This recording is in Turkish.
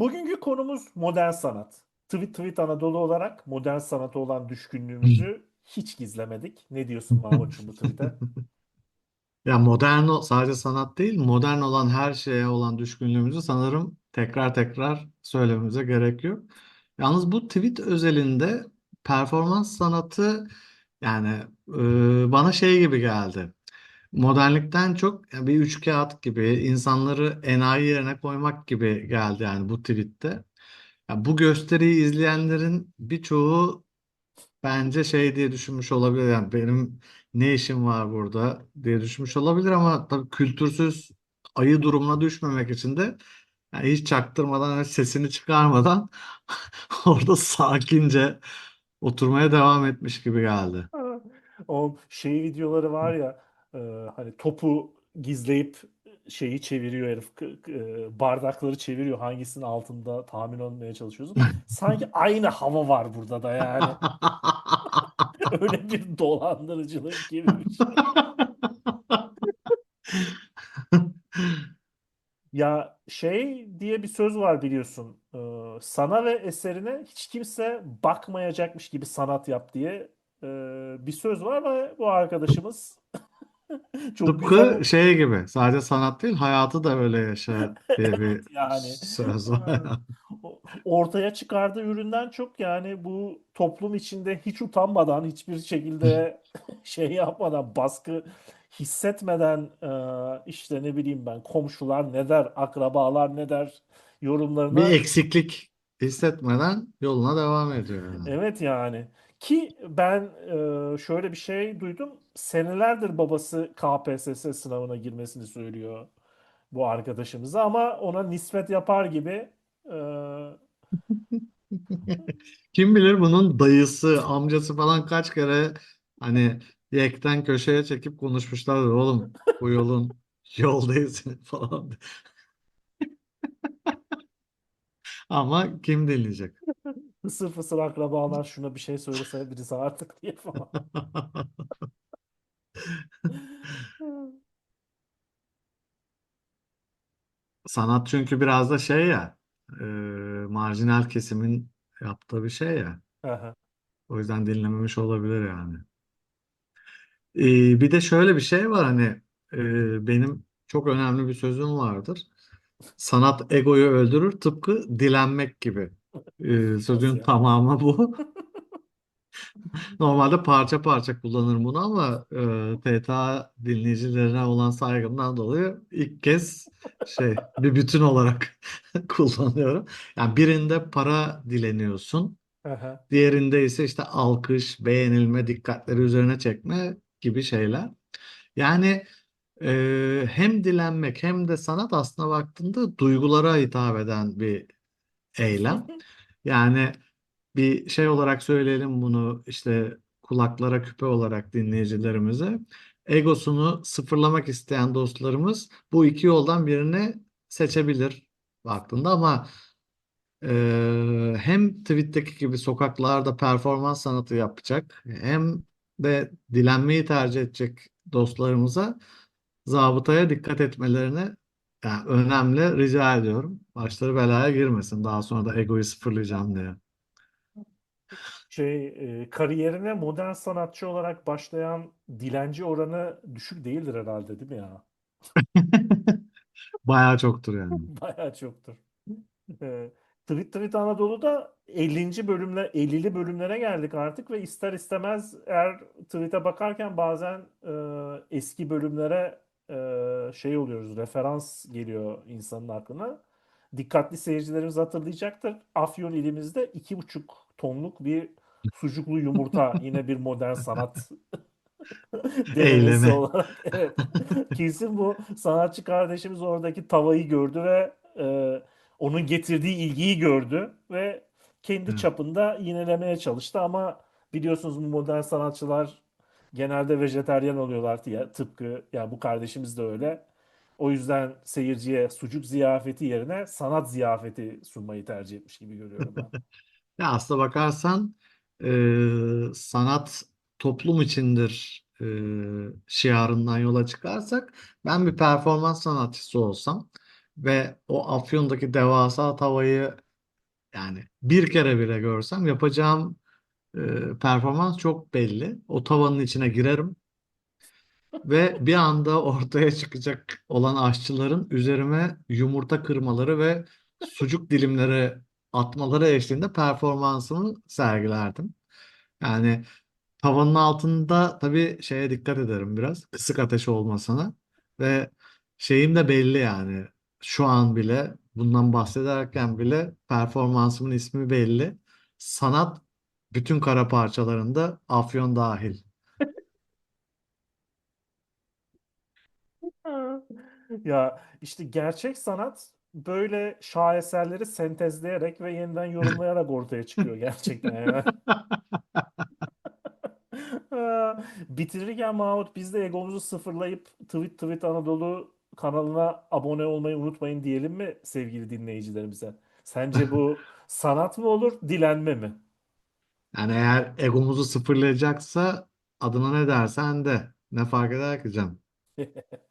Bugünkü konumuz modern sanat. Tweet Tweet Anadolu olarak modern sanata olan düşkünlüğümüzü hiç gizlemedik. Ne diyorsun Mahmutcuğum bu tweet'e? Ya modern o- sadece sanat değil, modern olan her şeye olan düşkünlüğümüzü sanırım tekrar tekrar söylememize gerek yok. Yalnız bu tweet özelinde performans sanatı yani e, bana şey gibi geldi. Modernlikten çok bir üçkağıt gibi insanları enayi yerine koymak gibi geldi yani bu tweette. Ya bu gösteriyi izleyenlerin birçoğu Bence şey diye düşünmüş olabilir yani benim ne işim var burada diye düşünmüş olabilir ama tabii kültürsüz ayı durumuna düşmemek için de yani hiç çaktırmadan hiç sesini çıkarmadan orada sakince oturmaya devam etmiş gibi geldi. O şey videoları var ya e, hani topu gizleyip şeyi çeviriyor herif e, bardakları çeviriyor hangisinin altında tahmin olmaya çalışıyorsun. Sanki aynı hava var burada da yani. Öyle bir dolandırıcılık gibi bir şey. Ya şey diye bir söz var biliyorsun. Ee, sana ve eserine hiç kimse bakmayacakmış gibi sanat yap diye e, bir söz var ve bu arkadaşımız çok güzel Tıpkı şey gibi sadece sanat değil hayatı da öyle yaşa diye bir yani. söz var. Ortaya çıkardığı üründen çok yani bu toplum içinde hiç utanmadan hiçbir şekilde şey yapmadan baskı hissetmeden e, işte ne bileyim ben komşular ne der, akrabalar ne der Bir yorumlarına eksiklik hissetmeden yoluna devam ediyor yani. evet yani ki ben e, şöyle bir şey duydum senelerdir babası KPSS sınavına girmesini söylüyor bu arkadaşımıza ama ona nispet yapar gibi e, Kim bilir bunun dayısı, amcası falan kaç kere hani yekten köşeye çekip konuşmuşlardır. Oğlum bu yolun yol değilsin falan. Ama kim dinleyecek? Fısır fısır akrabalar şuna bir şey söylese birisi artık diye falan. Sanat çünkü biraz da şey ya, e, marjinal kesimin yaptığı bir şey ya. Aha. O yüzden dinlememiş olabilir yani. E, bir de şöyle bir şey var hani e, benim çok önemli bir sözüm vardır. Sanat egoyu öldürür tıpkı dilenmek gibi. Ee, Nasıl sözün ya? tamamı bu. Normalde parça parça kullanırım bunu ama e, TTA dinleyicilerine olan saygımdan dolayı ilk kez şey bir bütün olarak kullanıyorum. Yani birinde para dileniyorsun, Aha. diğerinde ise işte alkış, beğenilme, dikkatleri üzerine çekme gibi şeyler. Yani e, hem dilenmek hem de sanat aslına baktığında duygulara hitap eden bir eylem. Yani bir şey olarak söyleyelim bunu işte kulaklara küpe olarak dinleyicilerimize. Egosunu sıfırlamak isteyen dostlarımız bu iki yoldan birini seçebilir baktığında ama e, hem tweet'teki gibi sokaklarda performans sanatı yapacak hem de dilenmeyi tercih edecek dostlarımıza zabıtaya dikkat etmelerini yani önemli rica ediyorum. Başları belaya girmesin daha sonra da egoyu sıfırlayacağım diye. Şey, e, kariyerine modern sanatçı olarak başlayan dilenci oranı düşük değildir herhalde değil mi ya? Bayağı çoktur yani. Bayağı çoktur. E, Tweet Tweet Anadolu'da 50. bölümle 50'li bölümlere geldik artık ve ister istemez eğer tweet'e bakarken bazen e, eski bölümlere e, şey oluyoruz, referans geliyor insanın aklına. Dikkatli seyircilerimiz hatırlayacaktır. Afyon ilimizde 2,5 tonluk bir sucuklu yumurta yine bir modern sanat denemesi olarak. Evet. Kesin bu sanatçı kardeşimiz oradaki tavayı gördü ve e, onun getirdiği ilgiyi gördü ve kendi Evet. çapında yinelemeye çalıştı ama biliyorsunuz bu modern sanatçılar genelde vejetaryen oluyorlar ya tıpkı yani bu kardeşimiz de öyle. O yüzden seyirciye sucuk ziyafeti yerine sanat ziyafeti sunmayı tercih etmiş gibi görüyorum ben. Ya aslına bakarsan e, sanat toplum içindir e, şiarından yola çıkarsak ben bir performans sanatçısı olsam ve o Afyon'daki devasa tavayı yani bir kere bile görsem yapacağım e, performans çok belli. O tavanın içine girerim ve bir anda ortaya çıkacak olan aşçıların üzerime yumurta kırmaları ve sucuk dilimleri atmaları eşliğinde performansımı sergilerdim. Yani tavanın altında tabii şeye dikkat ederim biraz. Kısık ateş olmasına ve şeyim de belli yani. Şu an bile bundan bahsederken bile performansımın ismi belli. Sanat bütün kara parçalarında Afyon dahil. Ya işte gerçek sanat böyle şaheserleri sentezleyerek ve yeniden yorumlayarak ortaya çıkıyor gerçekten yani. Bitirirken Mahmut biz de egomuzu sıfırlayıp Tweet Tweet Anadolu kanalına abone olmayı unutmayın diyelim mi sevgili dinleyicilerimize? Sence bu sanat mı olur, dilenme mi? Yani eğer egomuzu sıfırlayacaksa adına ne dersen de ne fark eder ki canım.